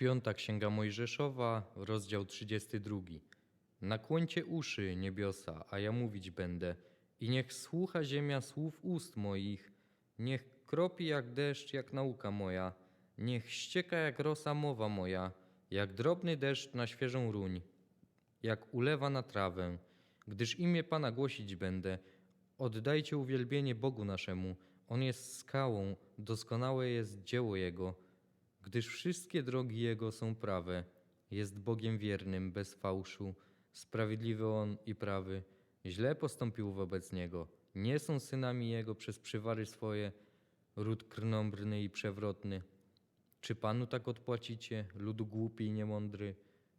Piąta Księga Mojżeszowa, rozdział 32. Nakłońcie uszy, niebiosa, a ja mówić będę. I niech słucha ziemia słów ust moich. Niech kropi jak deszcz, jak nauka moja. Niech ścieka jak rosa mowa moja, jak drobny deszcz na świeżą ruń, jak ulewa na trawę. Gdyż imię Pana głosić będę. Oddajcie uwielbienie Bogu naszemu. On jest skałą, doskonałe jest dzieło Jego gdyż wszystkie drogi Jego są prawe. Jest Bogiem wiernym, bez fałszu, sprawiedliwy On i prawy. Źle postąpił wobec Niego. Nie są synami Jego przez przywary swoje, ród krnąbrny i przewrotny. Czy Panu tak odpłacicie, ludu głupi i niemądry?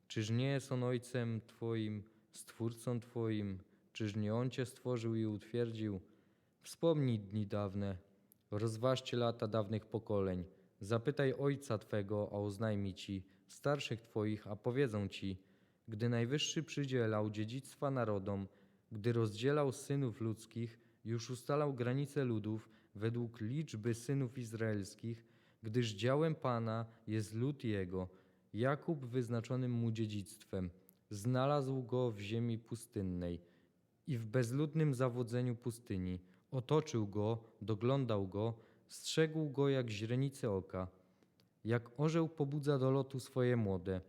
Czyż nie jest On Ojcem Twoim, Stwórcą Twoim? Czyż nie On Cię stworzył i utwierdził? Wspomnij dni dawne, rozważcie lata dawnych pokoleń. Zapytaj ojca twego, a oznajmi ci, starszych twoich, a powiedzą ci, gdy Najwyższy przydzielał dziedzictwa narodom, gdy rozdzielał synów ludzkich, już ustalał granice ludów według liczby synów izraelskich, gdyż działem Pana jest lud jego, Jakub wyznaczonym mu dziedzictwem. Znalazł go w ziemi pustynnej i w bezludnym zawodzeniu pustyni. Otoczył go, doglądał go, strzegł go jak źrenice oka. Jak orzeł pobudza do lotu swoje młode.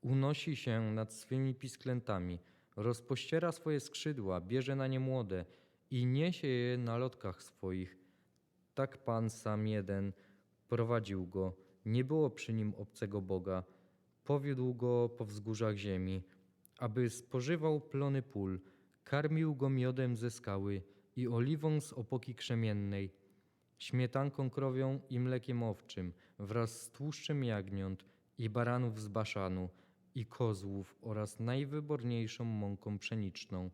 Unosi się nad swymi pisklętami, rozpościera swoje skrzydła, bierze na nie młode i niesie je na lotkach swoich. Tak Pan sam jeden prowadził go, nie było przy nim obcego Boga. Powiódł go po wzgórzach ziemi, aby spożywał plony pól, karmił go miodem ze skały i oliwą z opoki krzemiennej, śmietanką krowią i mlekiem owczym, wraz z tłuszczem jagniąt i baranów z baszanu i kozłów oraz najwyborniejszą mąką pszeniczną.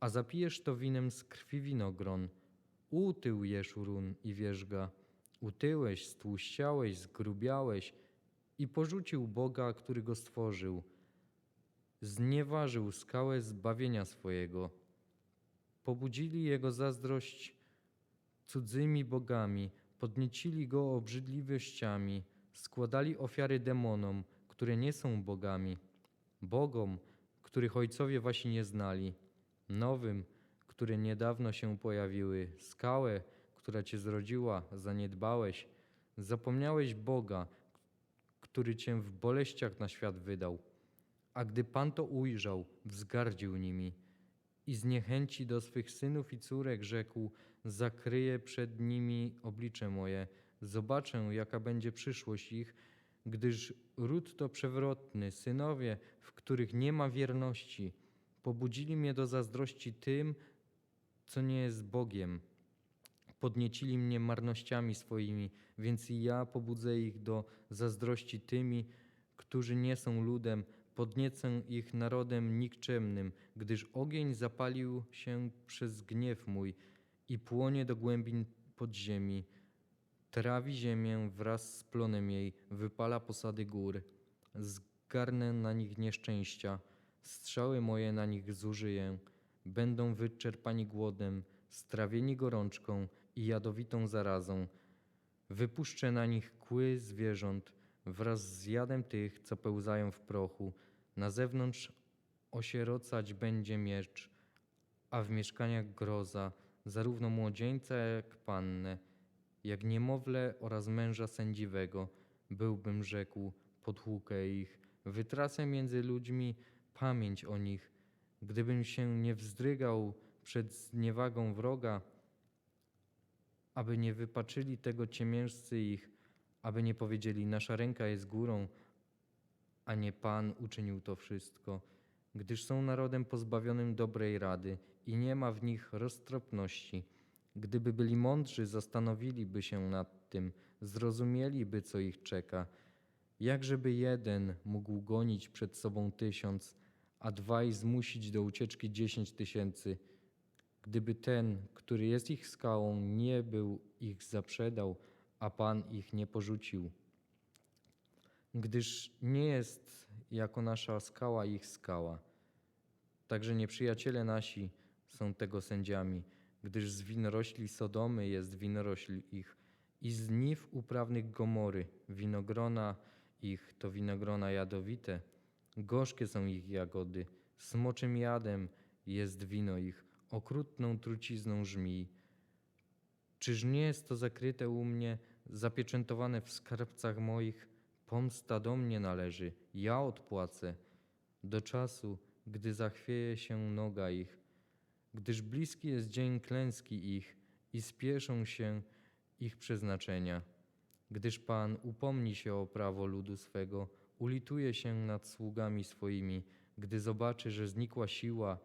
A zapijesz to winem z krwi winogron. Utył Jeszurun i wierzga. Utyłeś, stłuściałeś, zgrubiałeś i porzucił Boga, który go stworzył. Znieważył skałę zbawienia swojego. Pobudzili jego zazdrość cudzymi bogami, podniecili go obrzydliwościami, składali ofiary demonom, które nie są bogami, bogom, których ojcowie wasi nie znali, nowym, które niedawno się pojawiły, skałę, która cię zrodziła, zaniedbałeś, zapomniałeś Boga, który cię w boleściach na świat wydał. A gdy Pan to ujrzał, wzgardził nimi i z niechęci do swych synów i córek rzekł: Zakryję przed nimi oblicze moje, zobaczę, jaka będzie przyszłość ich, gdyż ród to przewrotny, synowie, w których nie ma wierności, pobudzili mnie do zazdrości tym, co nie jest Bogiem. Podniecili mnie marnościami swoimi, więc i ja pobudzę ich do zazdrości tymi, którzy nie są ludem, podniecę ich narodem nikczemnym, gdyż ogień zapalił się przez gniew mój i płonie do głębin podziemi. Trawi ziemię wraz z plonem jej, wypala posady gór. Zgarnę na nich nieszczęścia, strzały moje na nich zużyję. Będą wyczerpani głodem, strawieni gorączką i jadowitą zarazą. Wypuszczę na nich kły zwierząt wraz z jadem tych, co pełzają w prochu. Na zewnątrz osierocać będzie miecz, a w mieszkaniach groza, zarówno młodzieńca jak pannę, jak niemowlę oraz męża sędziwego. Byłbym rzekł, potłukę ich, wytracę między ludźmi pamięć o nich. Gdybym się nie wzdrygał przed zniewagą wroga, aby nie wypaczyli tego ciemiężcy ich, aby nie powiedzieli, nasza ręka jest górą, a nie Pan uczynił to wszystko, gdyż są narodem pozbawionym dobrej rady i nie ma w nich roztropności. Gdyby byli mądrzy, zastanowiliby się nad tym, zrozumieliby, co ich czeka. Jakżeby jeden mógł gonić przed sobą tysiąc, a dwaj zmusić do ucieczki dziesięć tysięcy, gdyby ten, który jest ich skałą, nie był ich zaprzedał, a Pan ich nie porzucił. Gdyż nie jest jako nasza skała ich skała. Także nieprzyjaciele nasi są tego sędziami, gdyż z winorośli Sodomy jest winorośl ich i z niw uprawnych Gomory, winogrona ich to winogrona jadowite, gorzkie są ich jagody, smoczym jadem jest wino ich, okrutną trucizną żmij. Czyż nie jest to zakryte u mnie, zapieczętowane w skarbcach moich? Pomsta do mnie należy, ja odpłacę. Do czasu, gdy zachwieje się noga ich, gdyż bliski jest dzień klęski ich i spieszą się ich przeznaczenia. Gdyż Pan upomni się o prawo ludu swego, ulituje się nad sługami swoimi, gdy zobaczy, że znikła siła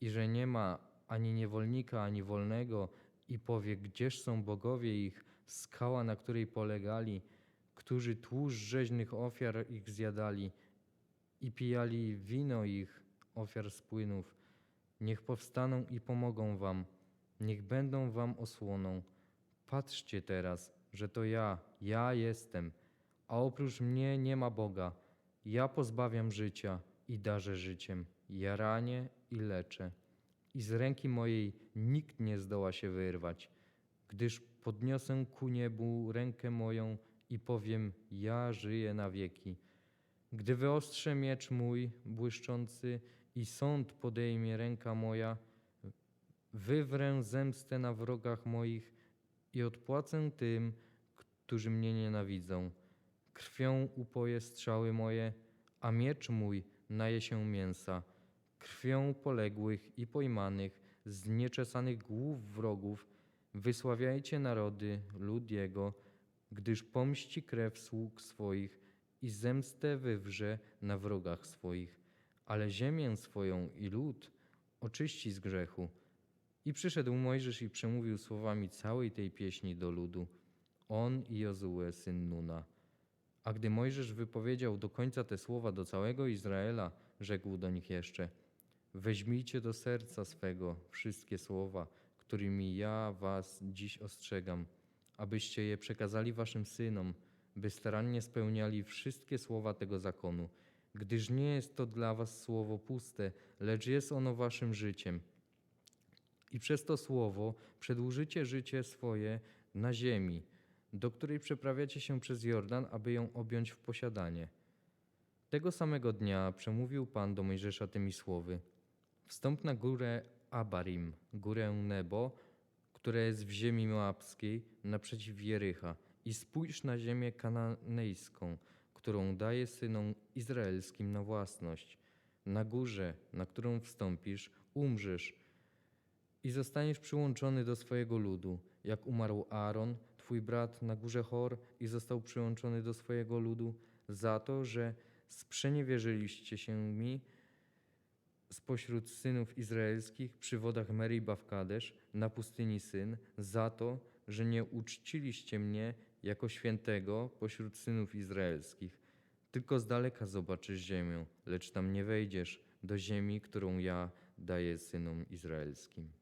i że nie ma ani niewolnika, ani wolnego, i powie, gdzież są bogowie ich, skała, na której polegali, którzy tłuszcz rzeźnych ofiar ich zjadali i pijali wino ich ofiar z płynów. Niech powstaną i pomogą wam, niech będą wam osłoną. Patrzcie teraz, że to ja, ja jestem, a oprócz mnie nie ma Boga. Ja pozbawiam życia i darzę życiem, ja ranię i leczę. I z ręki mojej nikt nie zdoła się wyrwać, gdyż podniosę ku niebu rękę moją i powiem: Ja żyję na wieki. Gdy wyostrze miecz mój błyszczący i sąd podejmie ręka moja, wywrę zemstę na wrogach moich i odpłacę tym, którzy mnie nienawidzą. Krwią upoję strzały moje, a miecz mój naje się mięsa. Krwią poległych i pojmanych, z nieczesanych głów wrogów, wysławiajcie narody, lud jego, gdyż pomści krew sług swoich i zemstę wywrze na wrogach swoich, ale ziemię swoją i lud oczyści z grzechu. I przyszedł Mojżesz i przemówił słowami całej tej pieśni do ludu, on i Jozue, syn Nuna. A gdy Mojżesz wypowiedział do końca te słowa do całego Izraela, rzekł do nich jeszcze: Weźmijcie do serca swego wszystkie słowa, którymi ja was dziś ostrzegam, abyście je przekazali waszym synom, by starannie spełniali wszystkie słowa tego zakonu, gdyż nie jest to dla was słowo puste, lecz jest ono waszym życiem. I przez to słowo przedłużycie życie swoje na ziemi, do której przeprawiacie się przez Jordan, aby ją objąć w posiadanie. Tego samego dnia przemówił Pan do Mojżesza tymi słowy: Wstąp na górę Abarim, górę Nebo, która jest w ziemi moabskiej, naprzeciw Jericha, i spójrz na ziemię kananejską, którą daje synom izraelskim na własność. Na górze, na którą wstąpisz, umrzesz i zostaniesz przyłączony do swojego ludu, jak umarł Aaron, twój brat na górze Hor i został przyłączony do swojego ludu, za to, że sprzeniewierzyliście się mi spośród synów izraelskich przy wodach Meriba w Kadesz, na pustyni Syn, za to, że nie uczciliście mnie jako świętego pośród synów izraelskich. Tylko z daleka zobaczysz ziemię, lecz tam nie wejdziesz do ziemi, którą ja daję synom izraelskim.